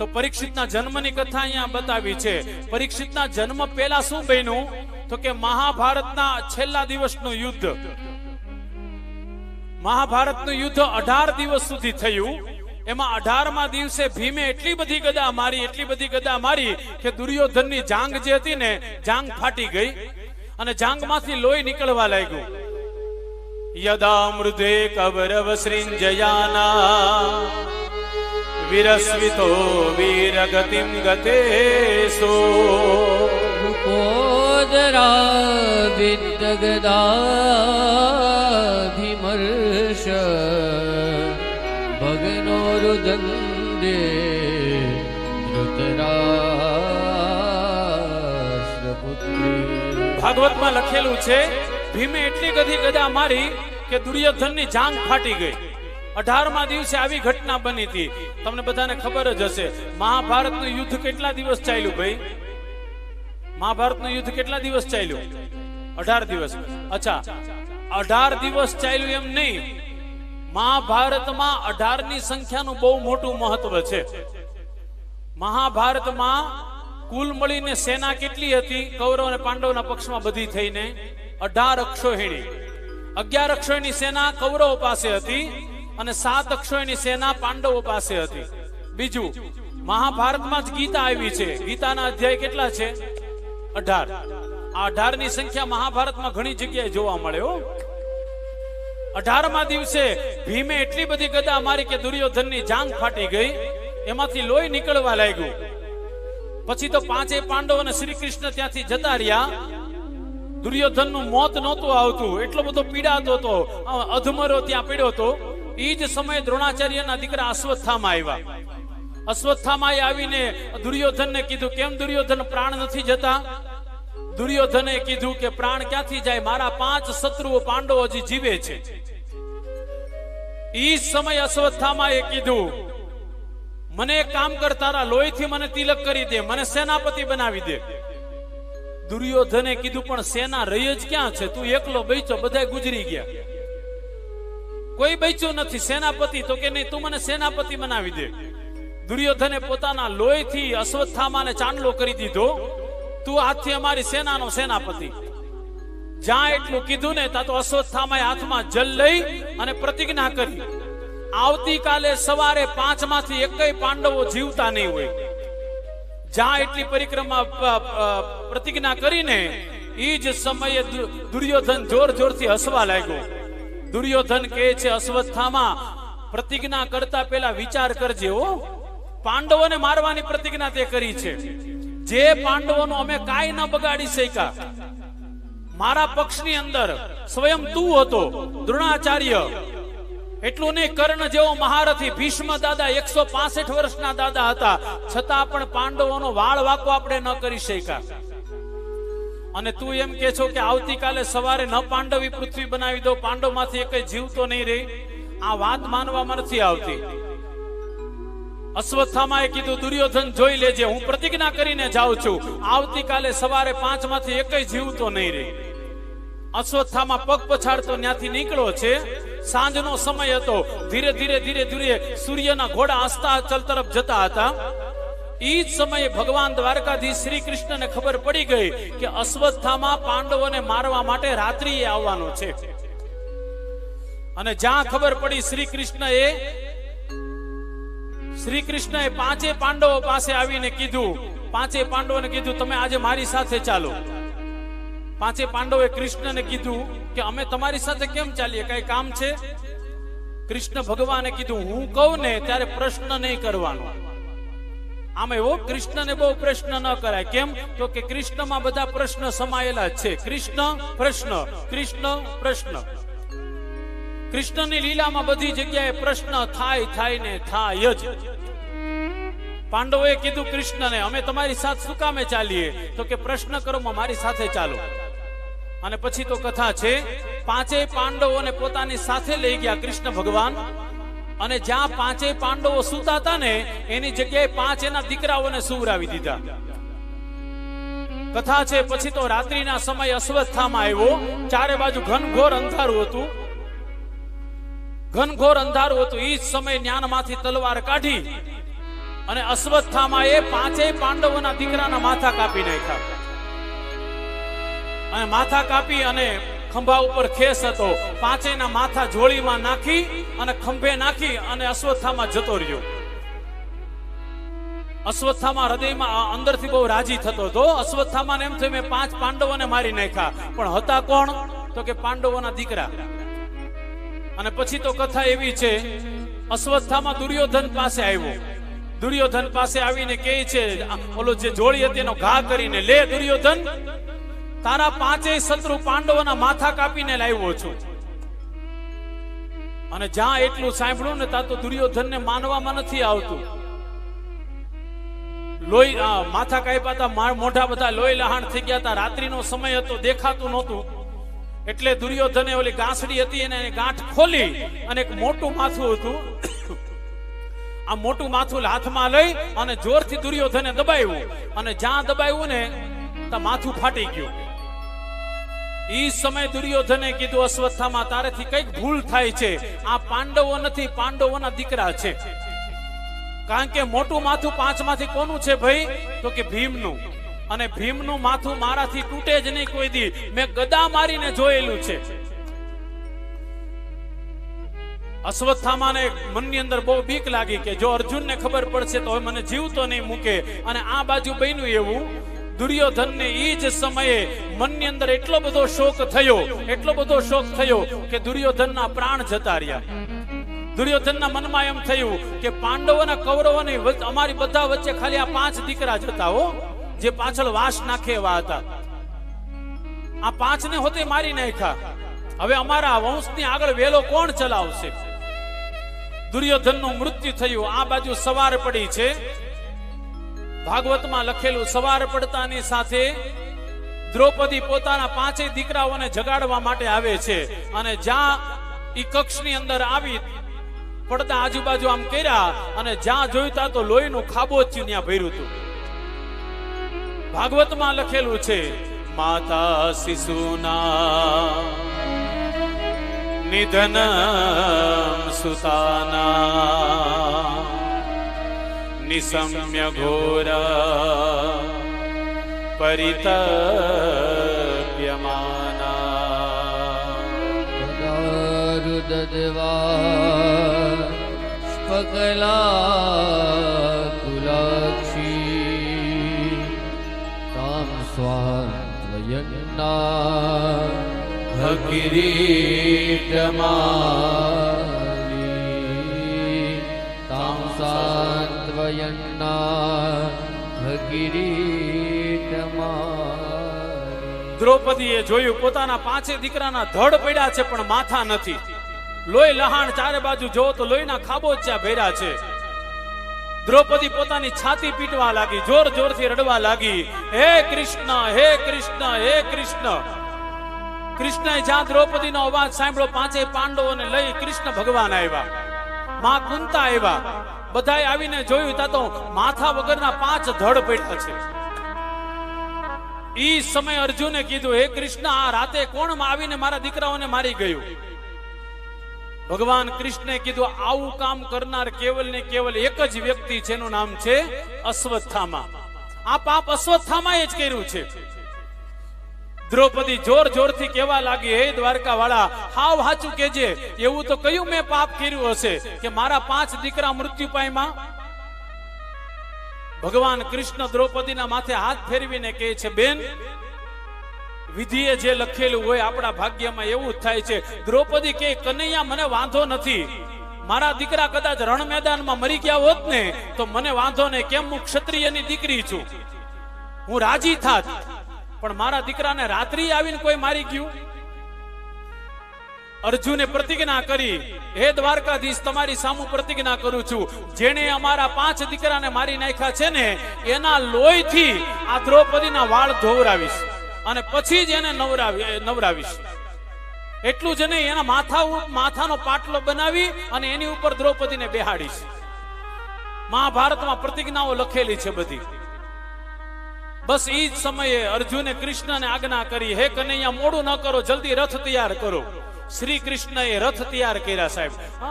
તો પરીક્ષિતના જન્મની કથા અહીંયા બતાવી છે. પરીક્ષિતના જન્મ પહેલા શું બન્યું? તો કે મહાભારતના છેલ્લા દિવસનું યુદ્ધ. મહાભારતનું યુદ્ધ અઢાર દિવસ સુધી થયું. એમાં અઢારમા દિવસે ભીમે એટલી બધી ગદા મારી, એટલી બધી ગદા મારી કે દુર્યોધનની જાંગ જે હતી ને, જાંગ ફાટી ગઈ અને જાંગમાંથી લોહી નીકળવા લાગ્યું. યદા મૃદે કવરવ સૃંજયાના વિરસ્વિતો વીરગતિમ ગતે સો રૂપોદરાવિદગદાભિમર્ષ ભગનો રુદંદે ભાગવતમાં લખેલું છે ભીમે એટલી ગધી ગદા મારી કે દુર્યોધનની જાંગ ફાટી ગઈ. અઢારમા દિવસે આવી ઘટના બની હતી. તમને બધાને ખબર જ હશે, મહાભારતનું યુદ્ધ કેટલા દિવસ ચાલ્યું ભાઈ? મહાભારતનું યુદ્ધ કેટલા દિવસ ચાલ્યું? અઢાર દિવસ. અચ્છા, અઢાર દિવસ ચાલ્યું એમ નહીં. મહાભારતમાં અઢારની સંખ્યાનું બહુ મોટું મહત્વ છે. મહાભારતમાં કુલ મળીને સેના કેટલી હતી? કૌરવ અને પાંડવના પક્ષમાં બધી થઈને અઢાર અક્ષોહિણી અગિયાર અક્ષોહિણી સેના કૌરવ પાસે હતી. અને સાત અક્ષોયની સેના પાંડવો પાસે હતી. બીજું, મહાભારતમાં જ ગીતા આવી છે. ગીતાના અધ્યાય કેટલા છે? અઢાર. આ અઢારની સંખ્યા મહાભારતમાં ઘણી જગ્યાએ જોવા મળે હો. અઢારમા દિવસે ભીમે એટલી બધી ગદા મારી કે દુર્યોધનની જાંગ ફાટી ગઈ. એમાંથી લોહી નીકળવા લાગ્યું. પછી તો પાંચેય પાંડવ અને શ્રી કૃષ્ણ ત્યાંથી જતા રહ્યા. દુર્યોધનનું મોત નહોતું આવતું. એટલો બધો પીડાતો હતો અધમરો ત્યાં પીડ્યો હતો. એ જ સમયે દ્રોણાચાર્યના દીકરા અશ્વત્થામાં આવ્યા. અશ્વત્થામાં આવીને દુર્યોધનને કીધું, કેમ દુર્યોધન પ્રાણ નથી જતા? દુર્યોધને કીધું કે, પ્રાણ ક્યાંથી જાય? મારા પાંચ શત્રુઓ પાંડવો હજી જીવે છે. ઈ સમય અશ્વત્થામાં એ કીધું, મને કામ કર, તારા લોહીથી મને તિલક કરી દે, મને સેનાપતિ બનાવી દે. દુર્યોધને કીધું, પણ સેના રહી જ ક્યાં છે? તું એકલો બેચો બધા ગુજરી ગયા. કોઈ બેચ્યો નથી, સેનાપતિ. તો કે નહીં, તું મને સેનાપતિ બનાવી દે. દુર્યોધને પોતાના લોહીથી અશ્વત્થામાને ચાંદલો કરી દીધો. તું હાથથી અમારી સેનાનો સેનાપતિ. જ્યાં એટલું કીધું ને, ત્યાં તો અશ્વત્થામાએ હાથમાં જલ લઈ અને પ્રતિજ્ઞા કરી. આવતીકાલે સવારે પાંચમાંથી એકય પાંડવો જીવતા નહીં હોય. જ્યાં એટલી પરિક્રમા પ્રતિજ્ઞા કરીને એ જ સમયે દુર્યોધન જોર જોરથી હસવા લાગ્યો. દુર્યોધન કહે છે, અશ્વત્થામાં, પ્રતિજ્ઞા કરતા પહેલા વિચાર કરજે હો. પાંડવોને મારવાની પ્રતિજ્ઞા તે કરી છે. જે પાંડવોનો અમે કાંઈ ન બગાડી શક્યા. મારા પક્ષની અંદર સ્વયં તું હતો, દ્રોણાચાર્ય. એટલું નહીં, કર્ણ જેવો મહારથી ભીષ્મ દાદા એકસો વર્ષના દાદા હતા. છતાં પણ પાંડવોનો વાળ વાકો આપણે ન કરી શક્યા. અને તું એમ કે છો કે આવતીકાલે સવારે ન પાંડવી પૃથ્વી બનાવી દો પાંડવમાંથી એક જીવતો નહીં રહી. આ વાત માનવામાં નથી આવતી. અશ્વત્થામાએ કીધું, દુર્યોધન જોઈ લેજે, હું પ્રતિજ્ઞા કરીને જાઉં છું. આવતીકાલે સવારે પાંચમાંથી એક જીવતો નહીં રહી. અશ્વત્થામાં પગ પછાડતો ત્યાંથી નીકળ્યો છે. સાંજનો સમય હતો. ધીરે ધીરે ધીરે ધીરે સૂર્યના ઘોડા હસતા ચલ તરફ જતા હતા. ઈ જ સમયે ભગવાન દ્વારકાધીશ શ્રી કૃષ્ણને ખબર પડી ગઈ કે અશ્વત્થામાં પાંડવોને મારવા માટે રાત્રિએ આવવાનો છે. અને જ્યાં ખબર પડી શ્રી કૃષ્ણએ શ્રી કૃષ્ણએ પાંચે પાંડવો પાસે આવીને કીધું, પાંચે પાંડવોને કીધું, તમે આજે મારી સાથે ચાલો. પાંચે પાંડવોએ કૃષ્ણને કીધું કે, અમે તમારી સાથે કેમ ચાલીએ? કઈ કામ છે? કૃષ્ણ ભગવાને કીધું, હું કહું ને ત્યારે પ્રશ્ન નહીં કરવાનો. આમ એવો કૃષ્ણને બહુ પ્રશ્ન ન કરાય. કેમ? તો કે કૃષ્ણમાં બધા પ્રશ્ન સમાયેલા છે. કૃષ્ણ પ્રશ્ન કૃષ્ણ પ્રશ્ન. કૃષ્ણની લીલામાં બધી જગ્યાએ પ્રશ્ન થાય થાય ને થાય જ. પાંડવોએ કીધું કૃષ્ણને, અમે તમારી સાથે શું કામે ચાલીએ? તો કે, પ્રશ્ન કરો મારી સાથે ચાલો. અને પછી તો કથા છે, પાંચેય પાંડવોને પોતાની સાથે લઈ ગયા કૃષ્ણ ભગવાન અને જ્યાં પાંચેય પાંડવો સુતા હતા ને, એની જગ્યાએ પાંચ એના દીકરાઓને સુવરાવી દીધા. કથા છે, પછી તો રાત્રિના સમય અસ્વસ્થામાં આવ્યો. ચારે બાજુ ઘનઘોર અંધારું હતું. ઘનઘોર અંધારું હતું. એ જ સમય જ્ઞાનમાંથી તલવાર કાઢી અને અસ્વસ્થામાં એ પાંચેય પાંડવોના દીકરાના માથા કાપી નાખ્યા. અને માથા કાપી અને ખંભા ઉપર ખેસ હતો. પાંચેયના માથા જોડીમાં નાખી અને ખંભે નાખી અને અશ્વત્થામાં જતો રહ્યો. અશ્વત્થામાં હૃદયમાં અંદર અંદરથી બહુ રાજી થતો હતો. અશ્વત્થામાં એમ થયું, મેં પાંચ પાંડવોને મારી નાખ્યા. પણ હતા કોણ? તો કે પાંડવોના દીકરા. અને પછી તો કથા એવી છે, અશ્વત્થામાં દુર્યોધન પાસે આવ્યો. દુર્યોધન પાસે આવીને કહે છે ઓલો જે જોડી હતી એનો ઘા કરીને લે દુર્યોધન. તારા પાંચેય શત્રુ પાંડવોના માથા કાપીને લાવ્યો છું. અને જ્યાં એટલું સાંભળ્યું ને ત્યાં તો દુર્યોધનને માનવામાં નથી આવતું. લોહી માથા કાપ્યા હતા મોઢા બધા લોહી લહાણ થઈ ગયા હતા રાત્રિનો સમય હતો, દેખાતું નહોતું. એટલે દુર્યોધને ઓલી ગાંસડી હતી એને એની ગાંઠ ખોલી અને એક મોટું માથું હતું. આ મોટું માથું હાથમાં લઈ અને જોરથી દુર્યોધને દબાવ્યું. અને જ્યાં દબાવ્યું ને ત્યાં માથું ફાટી ગયું. ઈ સમય દુર્યોધને કીધું, અશ્વત્થામાં, તારેથી કંઈક ભૂલ થાય છે. આ પાંડવો નથી, પાંડવોના દીકરા છે. કારણ કે મોટું માથું પાંચમાંથી કોનું છે ભાઈ? તો કે ભીમનું. અને ભીમનું માથું મારાથી તૂટે જ નહીં કોઈ દી. મેં ગદા મારીને જોયેલું છે. અશ્વત્થામાને મનની અંદર બહુ બીક લાગી કે જો અર્જુનને ખબર પડશે તો મને જીવતો નહીં મૂકે. અને આ બાજુ બન્યું એવું. દુર્યોધનને એ જ સમયે મનની અંદર એટલો બધો શોક થયો, એટલો બધો શોક થયો કે દુર્યોધનના પ્રાણ જતા રહ્યા. દુર્યોધનના મનમાં એમ થયું કે પાંડવોના કૌરવોની અમારી બધા વચ્ચે ખાલી આ પાંચ દીકરા જતા હો, જે પાછળ વાસ નાખે એવા હતા. આ પાંચને હોતે મારી નાખ્યા. હવે અમારા વંશની આગળ વેલો કોણ ચલાવશે? દુર્યોધનનું મૃત્યુ થયું. આ બાજુ સવાર પડી છે. ભાગવતમાં લખેલું, સવાર પડતાની સાથે દ્રૌપદી પોતાના પાંચેય દીકરાઓને જગાડવા માટે આવે છે અને જ્યાં ઈ કક્ષની અંદર આવી પડતા આજુબાજુ આમ કર્યા અને જ્યાં જોઈતા તો લોહીનું ખાબોચ્યું ત્યાં ભર્યું હતું. ભાગવતમાં લખેલું છે, માતા શિશુના નિધન સુતાના सम्यघोरा परितप्यमाना। रुदद्वा तु लक्षी तां स्वात् भगिरीटमा ભગિરીટમાલી દ્રૌપદીએ જોયું પોતાના પાંચે દીકરાના ધડ પડ્યા છે, પણ માથા નથી. લોહી લહાણ ચારે બાજુ જોવો તો લોહીના ખાબોચ્યા ભેર્યા છે. દ્રૌપદી પોતાની છાતી પીટવા લાગી, જોર જોરથી રડવા લાગી, હે કૃષ્ણ હે કૃષ્ણ હે કૃષ્ણ. કૃષ્ણએ જ્યાં દ્રૌપદીનો અવાજ સાંભળ્યો, પાંચે પાંડવોને લઈ કૃષ્ણ ભગવાન આવ્યા. માં કુંતા આવ્યા. બધાએ આવીને જોયું ત્યાં તો માથા વગરના પાંચ ધડ પડ્યા છે. ઈ સમય અર્જુને કીધું, હે કૃષ્ણ, આ રાતે કોણ આવીને મારા દીકરાઓને મારી ગયું? ભગવાન કૃષ્ણે કીધું, આવું કામ કરનાર કેવલ ને કેવલ એક જ વ્યક્તિ છે, એનું નામ છે અશ્વત્થામા. આ પાપ અશ્વત્થામાએ જ કર્યું છે. દ્રૌપદી જોર જોરથી કહેવા લાગી, હે દ્વારકા વાળા હાવ હાચું કેજે એવું તો કયું મેં પાપ કર્યું હશે કે મારા પાંચ દીકરા મૃત્યુ પાયમાં ભગવાન કૃષ્ણ દ્રૌપદીના માથે હાથ ફેરવીને કહે છે, બેન, વિધિએ જે લખેલું હોય આપણા ભાગ્યમાં એવું જ થાય છે. દ્રૌપદી કે કનૈયા, મને વાંધો નથી. મારા દીકરા કદાચ રણ મેદાનમાં મરી ગયા હોત ને, તો મને વાંધો નહીં. કેમ હું ક્ષત્રિયની દીકરી છું? હું રાજી થાત. પણ મારા દીકરાને રાત્રિ આવીને કોઈ મારી ગયું? અર્જુને પ્રતિજ્ઞા કરી, હે દ્વારકાધીશ, તમારી સામુ પ્રતિજ્ઞા કરું છું. જેણે અમારા પાંચ દીકરાને મારી નાખ્યા છે ને, એના લોહીથી આ દ્રૌપદીના વાળ ધોવરાવીશ અને પછી જ એને નવરાવી નવરાવીશ. એટલું જ નહીં, એના માથા માથાનો પાટલો બનાવી અને એની ઉપર દ્રૌપદીને બેહાડીશ. મહાભારતમાં પ્રતિજ્ઞાઓ લખેલી છે બધી. બસ એ જ સમયે અર્જુને કૃષ્ણને આજ્ઞા કરી, હે કનૈયા, મોડું ન કરો, જલ્દી રથ તૈયાર કરો. શ્રી કૃષ્ણએ રથ તૈયાર કર્યા સાહેબ.